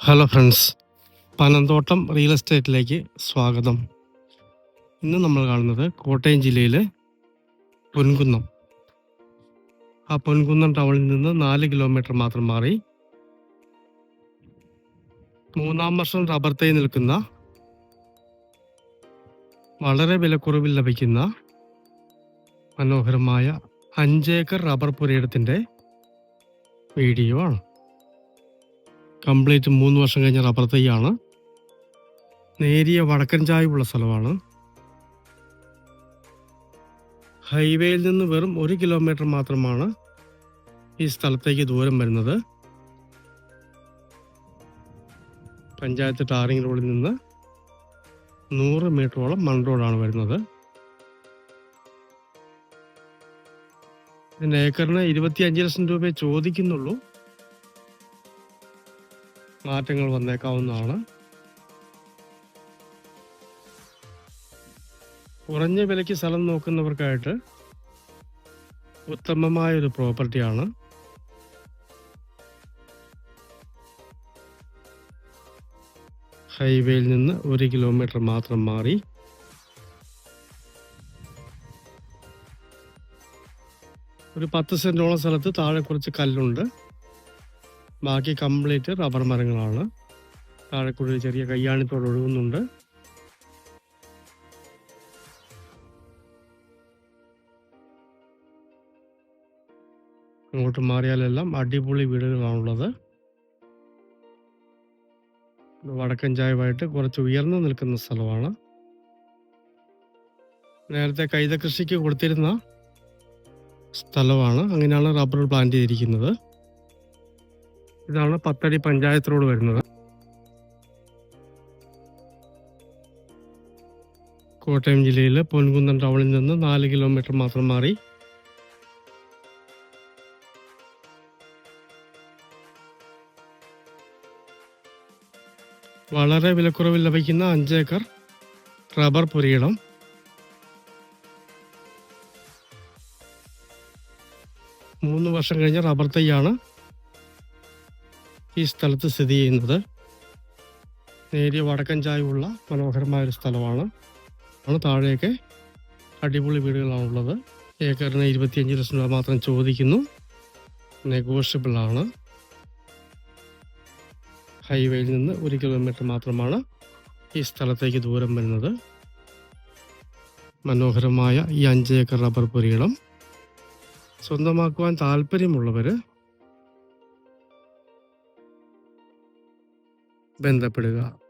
Hello friends Panamthottam real എസ്റ്റേറ്റിലേക്ക് സ്വാഗതം. ഇന്ന് നമ്മൾ കാണുന്നത് കോട്ടയം ജില്ലയിലെ പൊൻകുന്നം. ആ പൊൻകുന്നം ടൗണിൽ നിന്ന് നാല് കിലോമീറ്റർ മാത്രം മാറി മൂന്നാം വർഷം റബ്ബർ തൈ നിൽക്കുന്ന വളരെ വിലക്കുറവിൽ ലഭിക്കുന്ന മനോഹരമായ അഞ്ചേക്കർ റബ്ബർ പുരയിടത്തിന്റെ വീഡിയോ ആണ്. കംപ്ലീറ്റ് മൂന്ന് വർഷം കഴിഞ്ഞ റബ്ബർ തൈയാണ്. നേരിയ വടക്കൻ ചായവുള്ള സ്ഥലമാണ്. ഹൈവേയിൽ നിന്ന് വെറും ഒരു കിലോമീറ്റർ മാത്രമാണ് ഈ സ്ഥലത്തേക്ക് ദൂരം വരുന്നത്. പഞ്ചായത്ത് ടാറിംഗ് റോഡിൽ നിന്ന് നൂറ് മീറ്ററോളം മൺ റോഡാണ് വരുന്നത്. ഇതിന്റെ ഏക്കറിന് ഇരുപത്തി അഞ്ച് ലക്ഷം രൂപയെ ചോദിക്കുന്നുള്ളൂ. മാറ്റങ്ങൾ വന്നേക്കാവുന്നതാണ്. കുറഞ്ഞ വിലയ്ക്ക് സ്ഥലം നോക്കുന്നവർക്കായിട്ട് ഉത്തമമായ ഒരു പ്രോപ്പർട്ടിയാണ്. ഹൈവേയിൽ നിന്ന് ഒരു കിലോമീറ്റർ മാത്രം മാറി. ഒരു പത്ത് സെന്റോളം സ്ഥലത്ത് താഴെ കുറച്ച് കല്ലുണ്ട്. ബാക്കി കംപ്ലീറ്റ് റബ്ബർ മരങ്ങളാണ്. താഴെ കൂടി ഒരു ചെറിയ കയ്യാണിത്തോട് ഒഴുകുന്നുണ്ട്. അങ്ങോട്ട് മാറിയാലെല്ലാം അടിപൊളി വീടുകളാണുള്ളത്. വടക്കൻ ചായവായിട്ട് കുറച്ച് ഉയർന്നു നിൽക്കുന്ന സ്ഥലമാണ്. നേരത്തെ കൈത കൃഷിക്ക് കൊടുത്തിരുന്ന സ്ഥലമാണ്. അങ്ങനെയാണ് റബ്ബർ പ്ലാന്റ് ചെയ്തിരിക്കുന്നത്. ഇതാണ് പത്തടി പഞ്ചായത്ത് റോഡ് വരുന്നത്. കോട്ടയം ജില്ലയിലെ പൊൻകുന്നം ടൗണിൽ നിന്ന് നാല് കിലോമീറ്റർ മാത്രം മാറി. വളരെ വിലക്കുറവിൽ ലഭിക്കുന്ന അഞ്ചേക്കർ റബ്ബർ പുരയിടം. മൂന്ന് വർഷം കഴിഞ്ഞ റബ്ബർ തൈയാണ് ഈ സ്ഥലത്ത് സ്ഥിതി ചെയ്യുന്നത്. നേരിയ വടക്കൻ ചായവുള്ള മനോഹരമായ ഒരു സ്ഥലമാണ്. ആണ് താഴെയൊക്കെ അടിപൊളി വീടുകളാണുള്ളത് ഏക്കറിന് ഇരുപത്തിയഞ്ച് ലക്ഷം രൂപ മാത്രം ചോദിക്കുന്നു. നെഗോഷ്യബിൾ ആണ് ഹൈവേയിൽ നിന്ന് ഒരു കിലോമീറ്റർ മാത്രമാണ് ഈ സ്ഥലത്തേക്ക് ദൂരം വരുന്നത്. മനോഹരമായ ഈ അഞ്ച് ഏക്കർ റബ്ബർ പുരയിടം സ്വന്തമാക്കുവാൻ താല്പര്യമുള്ളവർ ബന്ധപ്പെടുക.